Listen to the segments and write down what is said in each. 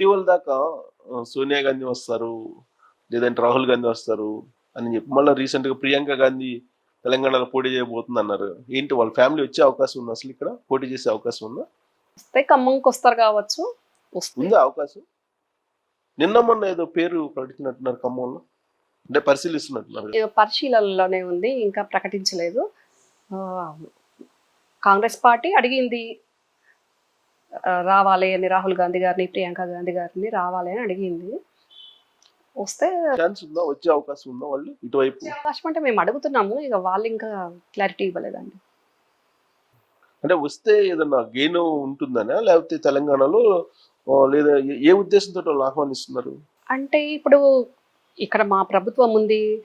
ఇటీవల దాకా సోనియా గాంధీ వస్తారు లేదంటే రాహుల్ గాంధీ వస్తారు అని చెప్పి మళ్ళీ రీసెంట్గా ప్రియాంక గాంధీ తెలంగాణలో పోటీ చేయబోతుంది అన్నారు ఏంటి వాళ్ళ ఫ్యామిలీ వచ్చే అవకాశం ఉంది అసలు ఇక్కడ? పోటీ చేసే అవకాశం ఉందా? వస్తే ఖమ్మంకి వస్తారు కావచ్చు. ఉందా అవకాశం? నిన్న మొన్న ఏదో పేరు ప్రకటించినట్టున్నారు ఖమ్మంలో. అంటే పరిశీలిస్తున్నట్టున్నారు. పరిశీలనలోనే ఉంది ఇంకా ప్రకటించలేదు. కాంగ్రెస్ పార్టీ అడిగింది రావాలి అని రాహుల్ గాంధీ గారిని ప్రియాంక గాంధీ గారిని రావాలి అని అడిగింది. వస్తే ఛాన్స్ ఉందా? వచ్చే అవకాశం ఉందా వాళ్ళు? ఇటువైపు. అవకాశం అంటే మేము అడుగుతున్నాము ఇక వాళ్ళు ఇంకా క్లారిటీ ఇవ్వలేదండి. అంటే వస్తే ఏదన్నా గెయిన్ ఉంటుందనా? లేకపోతే తెలంగాణలో లేదా ఏ- ఉద్దేశంతో వాళ్ళు ఆహ్వానిస్తున్నారు? అంటే ఇప్పుడు ఇక్కడ మా ప్రభుత్వం ఉంది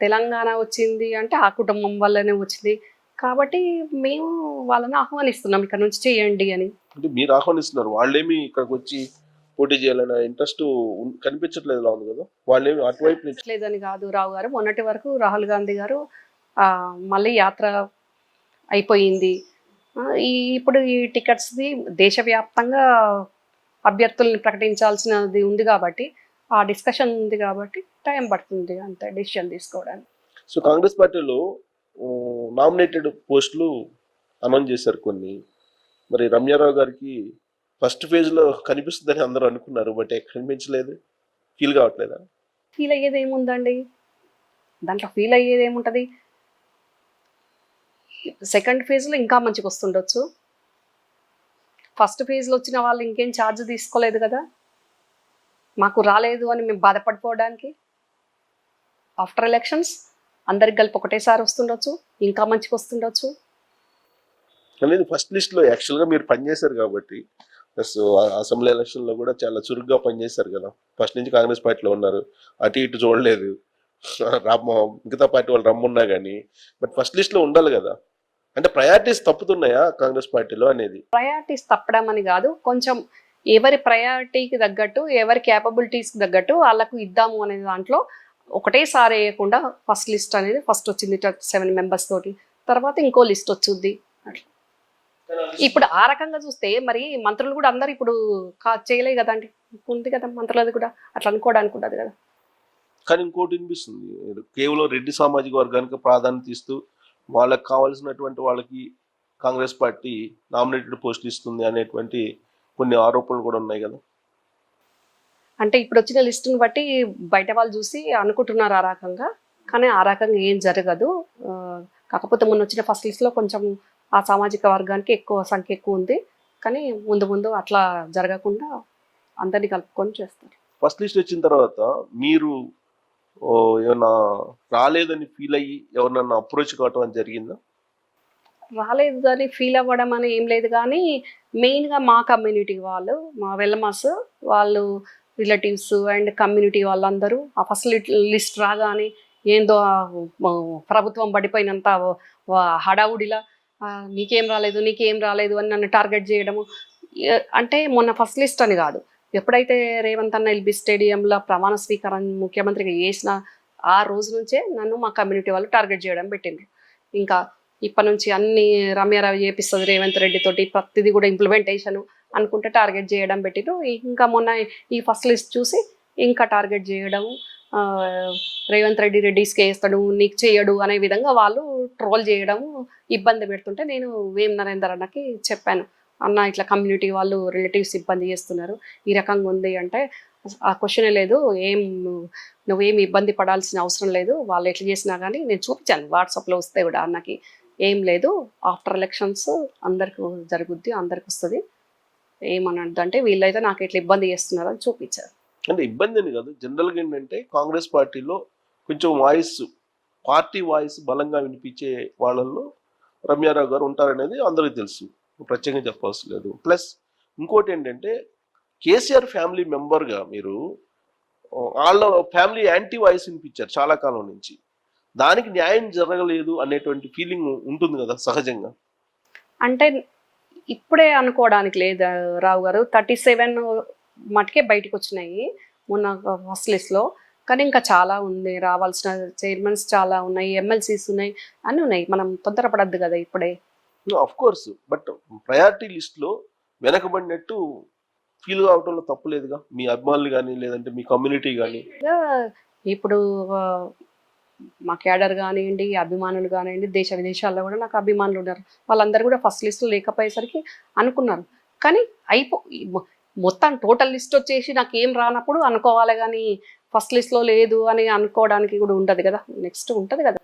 తెలంగాణ వచ్చింది అంటే ఆ కుటుంబం వల్లనే వచ్చింది. కాబట్టి మేము వాళ్ళని ఆహ్వానిస్తున్నాం ఇక్కడ నుంచి చేయండి అని. అంటే మీరు ఆహ్వానిస్తున్నారు. వాళ్ళేమి ఇక్కడికి వచ్చి పోటీ చేయాలనే ఇంట్రెస్ట్ కనిపించట్లేదు ఉంది కదా? వాళ్ళేమి అటువైపు లేదని కాదు రావు గారు. మొన్నటి వరకు రాహుల్ గాంధీ గారు మళ్ళీ యాత్ర అయిపోయింది. ఈ ఇప్పుడు ఈ టికెట్స్ది దేశవ్యాప్తంగా అభ్యర్థుల్ని ప్రకటించాల్సినది ఉంది కాబట్టి ఆ డిస్కషన్ ఉంది కాబట్టి టైం పడుతుంది అంతే డిసిషన్ తీసుకోవడానికి. సో కాంగ్రెస్ పార్టీలో నామినేటెడ్ పోస్టులు అనౌన్స్ చేశారు కొన్ని. మరి రమ్యారావు గారికి ఫస్ట్ ఫేజ్లో కనిపిస్తుందని అందరూ అనుకున్నారు బట్ కనిపించలేదు. ఫీల్ కావట్లేదా? ఫీల్ అయ్యేది ఏముందండి? దాంట్లో ఫీల్ అయ్యేది ఏముంటుంది? సెకండ్ ఫేజ్లో ఇంకా మంచిగా వస్తుండొచ్చు. ఫస్ట్ ఫేజ్లో వచ్చిన వాళ్ళు ఇంకేం ఛార్జ్ తీసుకోలేదు కదా? మాకు రాలేదు అని మేము బాధపడిపోవడానికి? After elections? అందరికి కలిపి ఒకటేసారి వస్తుండొచ్చు ఇంకా మంచిగా వస్తుండొచ్చు. అనేది ఫస్ట్ లిస్ట్లో యాక్చువల్గా మీరు పనిచేశారు కాబట్టి ప్లస్ అసెంబ్లీ ఎలక్షన్లో కూడా చాలా చురుగ్గా పనిచేశారు కదా. ఫస్ట్ నుంచి కాంగ్రెస్ పార్టీలో ఉన్నారు. అటు ఇటు చూడలేదు. రామ్ మిగతా పార్టీ వాళ్ళు రమ్మున్నా కానీ బట్ ఫస్ట్ లిస్ట్లో ఉండాలి కదా. అంటే ప్రయారిటీస్ తప్పుతున్నాయా కాంగ్రెస్ పార్టీలో అనేది? ప్రయారిటీస్ తప్పడం అని కాదు కొంచెం ఎవరి ప్రయారిటీకి తగ్గట్టు ఎవరి క్యాపబిలిటీస్కి తగ్గట్టు వాళ్ళకు ఇద్దాము అనే దాంట్లో ఒకటేసారి వేయకుండా ఫస్ట్ లిస్ట్ అనేది ఫస్ట్ వచ్చింది సెవెన్ మెంబర్స్ తోటి. తర్వాత ఇంకో లిస్ట్ వచ్చింది. అట్లా. ఇప్పుడు ఆ రకంగా చూస్తే మరి మంత్రులు కూడా అందరు ఇప్పుడు కా చేయలే కదండి ఉంది కదా మంత్రులది కూడా. అట్లా అనుకోవడానికి ఉండదు కదా. కానీ ఇంకోటి వినిపిస్తుంది. కేవలం రెడ్డి సామాజిక వర్గానికి ప్రాధాన్యత ఇస్తూ వాళ్ళకి కావాల్సినటువంటి వాళ్ళకి కాంగ్రెస్ పార్టీ నామినేటెడ్ పోస్ట్ ఇస్తుంది అనేటువంటి కొన్ని ఆరోపణలు కూడా ఉన్నాయి కదా. అంటే ఇప్పుడు వచ్చిన లిస్టుని బట్టి బయట వాళ్ళు చూసి అనుకుంటున్నారు ఆ రకంగా. కానీ ఆ రకంగా ఏం జరగదు. కాకపోతే మొన్న వచ్చిన ఫస్ట్ లిస్ట్లో కొంచెం ఆ సామాజిక వర్గానికి ఎక్కువ సంఖ్య ఎక్కువ ఉంది. కానీ ముందు ముందు అట్లా జరగకుండా అందరినీ కలుపుకొని చేస్తారు. ఫస్ట్ లిస్ట్ వచ్చిన తర్వాత మీరు ఓ, ఏమన్నా రాలేదని ఫీల్ అయ్యి ఎవరినన్నా అప్రోచ్ కావటం అని జరిగిందా? రాలేదు అని ఫీల్ అవ్వడం అని ఏం లేదు కానీ మెయిన్గా మా కమ్యూనిటీ వాళ్ళు మా వెల్లమాస్ వాళ్ళు రిలేటివ్స్ అండ్ కమ్యూనిటీ వాళ్ళందరూ ఆ ఫస్ట్ లిస్ట్ రాగానే ఏందో ప్రభుత్వం పడిపోయినంత హడావుడిలా నీకేం రాలేదు నీకేం రాలేదు అని నన్ను టార్గెట్ చేయడము. అంటే మొన్న ఫస్ట్ లిస్ట్ అని కాదు. ఎప్పుడైతే రేవంత్ అన్న ఎల్బీ స్టేడియంలో ప్రమాణ స్వీకారం ముఖ్యమంత్రిగా చేసిన ఆ రోజు నుంచే నన్ను మా కమ్యూనిటీ వాళ్ళు టార్గెట్ చేయడం పెట్టిండ్రు. ఇంకా ఇప్పటి నుంచి అన్ని రమ్యారావు చేపిస్తుంది రేవంత్ రెడ్డి తోటి ప్రతిదీ కూడా ఇంప్లిమెంటేషను అనుకుంటే టార్గెట్ చేయడం పెట్టిరు ఇంకా మొన్న ఈ ఫస్ట్ లిస్ట్ చూసి ఇంకా టార్గెట్ చేయడం రేవంత్ రెడ్డి రెడ్డిస్కి వేస్తాడు నీకు చేయడు అనే విధంగా వాళ్ళు ట్రోల్ చేయడం ఇబ్బంది పెడుతుంటే నేను వేం నరేందర్ అన్నకి చెప్పాను. అన్న ఇట్లా కమ్యూనిటీ వాళ్ళు రిలేటివ్స్ ఇబ్బంది చేస్తున్నారు. ఈ రకంగా ఉంది అంటే ఆ క్వశ్చనే లేదు. ఏం నువ్వేం ఇబ్బంది పడాల్సిన అవసరం లేదు. వాళ్ళు ఎట్లా చేసినా కానీ నేను చూపించాను. వాట్సాప్లో వస్తే కూడా అన్నకి. ఏం లేదు. ఆఫ్టర్ ఎలక్షన్స్ అందరికి జరుగుద్ది అందరికి వస్తుంది. ఏమన్నదంటే వీళ్ళైతే నాకు ఇట్లా ఇబ్బంది చేస్తున్నారు అని చూపించారు. అంటే ఇబ్బంది అని కాదు జనరల్గా ఏంటంటే కాంగ్రెస్ పార్టీలో కొంచెం వాయిస్ పార్టీ వాయిస్ బలంగా వినిపించే వాళ్ళల్లో రమ్యారావు గారు ఉంటారనేది అందరికీ తెలుసు. ప్రత్యేకంగా చెప్పవలసిన లేదు. ప్లస్ ఇంకోటి ఏంటంటే కేసీఆర్ ఫ్యామిలీ మెంబర్గా మీరు వాళ్ళ ఫ్యామిలీ యాంటీ వాయిస్ వినిపించారు చాలా కాలం నుంచి. దానికి న్యాయం జరగలేదు అనేటువంటి ఫీలింగ్ ఉంటుంది కదా సహజంగా? అంటే ఇప్పుడే అనుకోవడానికి లేదు రావు గారు. థర్టీ సెవెన్ మటుకే బయటకు వచ్చినాయి మొన్న ఫస్ట్ లిస్ట్లో కానీ ఇంకా చాలా ఉంది. రావాల్సిన చైర్మన్స్ చాలా ఉన్నాయి ఎమ్మెల్సీస్ ఉన్నాయి అన్నీ ఉన్నాయి. మనం తొందరపడద్దు కదా ఇప్పుడే. అఫ్ కోర్స్ బట్ ప్రయారిటీ లిస్ట్లో వెనకబడినట్టు ఫీల్ కావటంలో తప్పు లేదుగా. మీ అభిమానులు కానీ లేదంటే మీ కమ్యూనిటీ కానీ ఇప్పుడు మా క్యాడర్ కానివ్వండి అభిమానులు కానివ్వండి దేశ విదేశాల్లో కూడా నాకు అభిమానులు ఉన్నారు. వాళ్ళందరూ కూడా ఫస్ట్ లిస్ట్లో లేకపోయేసరికి అనుకున్నారు. కానీ అయిపో మొత్తం టోటల్ లిస్ట్ వచ్చేసి నాకు ఏం రానప్పుడు అనుకోవాలి కానీ ఫస్ట్ లిస్ట్లో లేదు అని అనుకోవడానికి కూడా ఉండదు కదా. నెక్స్ట్ ఉంటుంది కదా.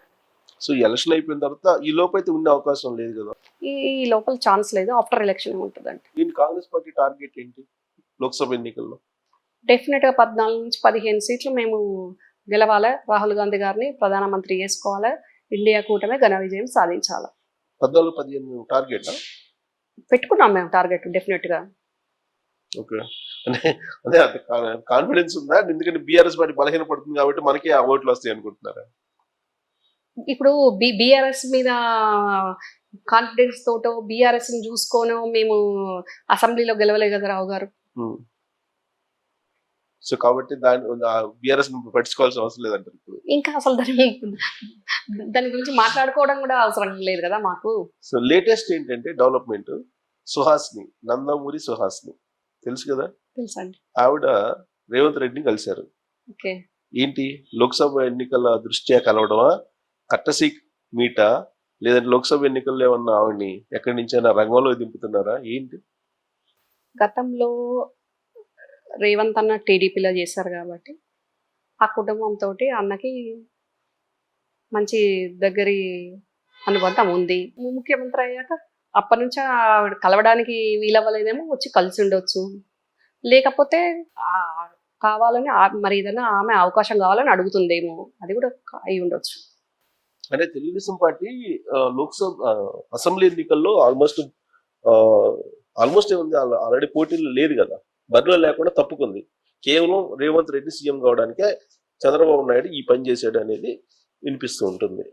సో ఎలక్షన్ అయిపోయిన తర్వాత ఈ లోపు అయితే ఉండే అవకాశం లేదు కదా. ఈ లోపల ఛాన్స్ లేదు. ఆఫ్టర్ ఎలక్షన్ ఉంటుందండి. దీని కాంగ్రెస్ పార్టీ టార్గెట్ ఏంటి? లోక్సభ ఎన్నికల్లో? డెఫినెట్గా పద్నాలుగు నుంచి పదిహేను సీట్లు మేము గెలవాలి? రాహుల్ గాంధీ గారిని ప్రధానమంత్రి చేసుకోవాలి? ఇండియా కూటమి ఘన విజయం సాధించాలి? పద్నాలుగు పదిహేను టార్గెట్ పెట్టుకున్నాం మేము టార్గెట్ డెఫినెట్గా ఓకే. అంటే అదే కాన్ఫిడెన్స్ ఉందా? ఎందుకంటే బీఆర్ఎస్ పార్టీ బలహీన పడుతుంది కాబట్టి మనకి ఆ ఓట్లు వస్తాయి అనుకుంటున్నారా? ఇప్పుడు బి బీఆర్ఎస్ మీద కాన్ఫిడెన్స్ తోటో బీఆర్ఎస్ని చూసుకోనో మేము అసెంబ్లీలో గెలవలే కదా రావు గారు? సో కాబట్టి దాని బీఆర్ఎస్ పట్టించుకోవాల్సిన అవసరం లేదంటారు ఇప్పుడు. ఇంకా అసలు దాని దాని గురించి మాట్లాడుకోవడం కూడా అవసరం లేదు కదా మాకు. సో లేటెస్ట్ ఏంటంటే డెవలప్మెంట్ సుహాస్ని నందమూరి సుహాస్ని. తెలుసు కదా? తెలుసండి. ఆవిడ రేవంత్ రెడ్డిని కలిశారు. ఓకే. ఏంటి? లోక్సభ ఎన్నికల దృష్ట్యా కలవడమా? కట్టసి మీటా? లేదంటే లోక్సభ ఎన్నికల్లో ఏమన్నా ఆవిడని ఎక్కడి నుంచైనా రంగంలో దింపుతున్నారా? ఏంటి? గతంలో రేవంత్ అన్న టీడీపీలో చేశారు కాబట్టి ఆ కుటుంబంతో అన్నకి మంచి దగ్గరి అనుబంధం ఉంది. ముఖ్యమంత్రి అయ్యాక అప్పటి నుంచి ఆవిడ కలవడానికి వీలవ్వలేదేమో వచ్చి కలిసి ఉండొచ్చు. లేకపోతే కావాలని మరి ఏదైనా ఆమె అవకాశం కావాలని అడుగుతుందేమో అది కూడా అయి ఉండొచ్చు. అంటే తెలుగుదేశం పార్టీ లోక్సభ అసెంబ్లీ ఎన్నికల్లో ఆల్మోస్ట్ ఆల్మోస్ట్ ఏముంది ఆల్రెడీ పోటీలు లేదు కదా. బరిలో లేకుండా తప్పుకుంది. కేవలం రేవంత్ రెడ్డి సీఎం కావడానికే చంద్రబాబు నాయుడు ఈ పని చేశాడు అనేది వినిపిస్తూ ఉంటుంది.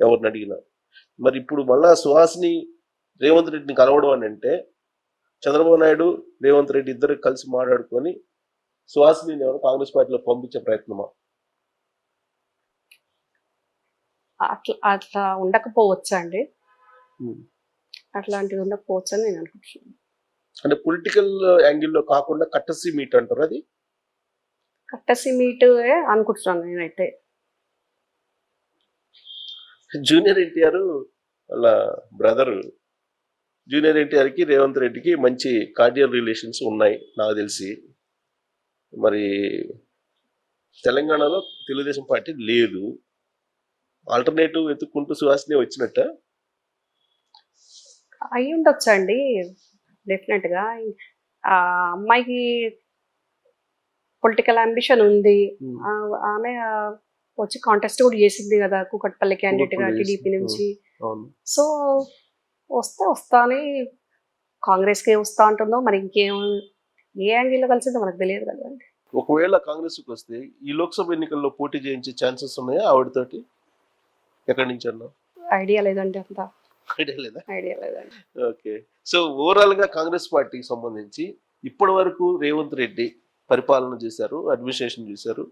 ఎవరిని అడిగినా. మరి ఇప్పుడు మళ్ళా సుహాస్ని రేవంత్ రెడ్డిని కలవడం అని అంటే చంద్రబాబు నాయుడు రేవంత్ రెడ్డి ఇద్దరు కలిసి మాట్లాడుకొని సుహాస్ని ఎవరు కాంగ్రెస్ పార్టీలో పంపించే ప్రయత్నమా? అట్లా అట్లా ఉండకపోవచ్చు అండి. అట్లాంటివి ఉండకపోవచ్చు అని నేను అనుకుంటున్నాను. అంటే పొలిటికల్ యాంగిల్లో కాకుండా కట్టసి మీట్ అంటారు అది? కట్టసి మీట్ అనుకుంటున్నాను నేనైతే. జూనియర్ ఎన్టీఆర్ వాళ్ళ బ్రదర్ జూనియర్ ఎన్టీఆర్కి రేవంత్ రెడ్డికి మంచి కార్డియల్ రిలేషన్స్ ఉన్నాయి నాకు తెలిసి. మరి తెలంగాణలో తెలుగుదేశం పార్టీ లేదు. ఆల్టర్నేటివ్ వెతుక్కుంటూ సుహాసిని వచ్చినట్ట? అయి ఉండొచ్చు అండి డెఫినెట్గా. ఆ అమ్మాయికి పొలిటికల్ అంబిషన్ ఉంది. ఆమె వచ్చి కాంటెస్ట్ కూడా చేసింది కదా కూకట్పల్లి క్యాండిడేట్గా టీడీపీ. నుంచి. సో వస్తే వస్తా అని కాంగ్రెస్కి వస్తా అంటుందో మరి ఇంకేం ఏ యాంగిల్లో కలిసిందో మనకు తెలియదు కదా అండి ఒకవేళ కాంగ్రెస్కి వస్తే ఈ లోక్సభ ఎన్నికల్లో పోటీ చేయించే ఛాన్సెస్ ఉన్నాయా ఆవిడతోటి? ఎక్కడి నుంచి అన్నా? ఐడియా లేదండి అంత. ఐడియా లేదా? ఐడియా లేదండి. ఓకే. సో ఓవరాల్గా కాంగ్రెస్ పార్టీకి సంబంధించి ఇప్పటి వరకు రేవంత్ రెడ్డి పరిపాలన చేశారు అడ్మినిస్ట్రేషన్ చేశారు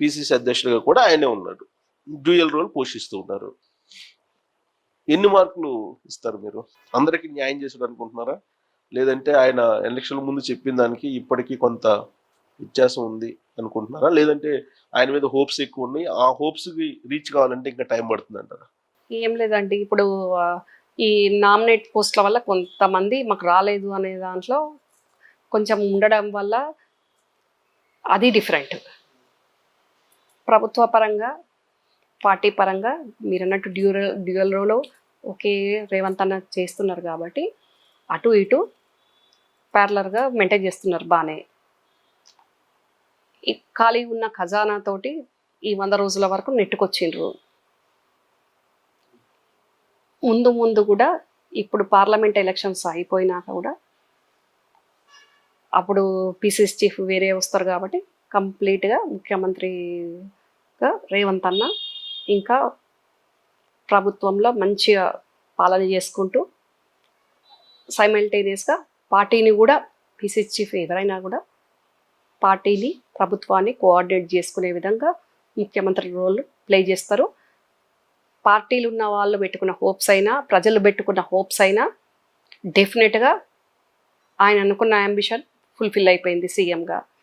పిసిసి అధ్యక్షుడిగా కూడా ఆయనే ఉన్నాడు. డ్యూయల్ రోల్ పోషిస్తూ ఉన్నారు. ఎన్ని మార్కులు ఇస్తారు మీరు? అందరికి న్యాయం చేశాడు అనుకుంటున్నారా లేదంటే ఆయన ఎలక్షన్ ముందు చెప్పిన దానికి ఇప్పటికీ కొంత వ్యత్యాసం ఉంది అనుకుంటున్నారా? లేదంటే ఆయన మీద హోప్స్ ఎక్కువ ఉన్నాయి ఆ హోప్స్కి రీచ్ కావాలంటే ఇంకా టైం పడుతుంది అంటారా ఏం లేదండి. ఇప్పుడు ఈ నామినేట్ పోస్ట్ల వల్ల కొంతమంది మాకు రాలేదు అనే దాంట్లో కొంచెం ఉండడం వల్ల అది డిఫరెంట్. ప్రభుత్వ పరంగా పార్టీ పరంగా మీరు అన్నట్టు డ్యూరల్ డ్యూయల్ రోలో ఒకే రేవంత్ అన్న చేస్తున్నారు కాబట్టి అటు ఇటు ప్యారలర్గా మెయింటైన్ చేస్తున్నారు బాగానే. ఈ ఖాళీ ఉన్న ఖజానా తోటి ఈ వంద రోజుల వరకు నెట్టుకొచ్చిండ్రు. ముందు ముందు కూడా ఇప్పుడు పార్లమెంట్ ఎలక్షన్స్ అయిపోయినాక కూడా అప్పుడు పీసీసీ చీఫ్ వేరే వస్తారు కాబట్టి కంప్లీట్గా ముఖ్యమంత్రిగా రేవంత్ అన్న ఇంకా ప్రభుత్వంలో మంచిగా పాలన చేసుకుంటూ సైమల్టేనియస్గా పార్టీని కూడా పీసీసీ చీఫ్ ఎవరైనా కూడా పార్టీని ప్రభుత్వాన్ని కోఆర్డినేట్ చేసుకునే విధంగా ముఖ్యమంత్రి రోల్ ప్లే చేస్తారు. పార్టీలు ఉన్న వాళ్ళు పెట్టుకున్న హోప్స్ అయినా ప్రజలు పెట్టుకున్న హోప్స్ అయినా డెఫినెట్గా ఆయన అనుకున్న అంబిషన్ ఫుల్ఫిల్ అయిపోయింది సీఎంగా.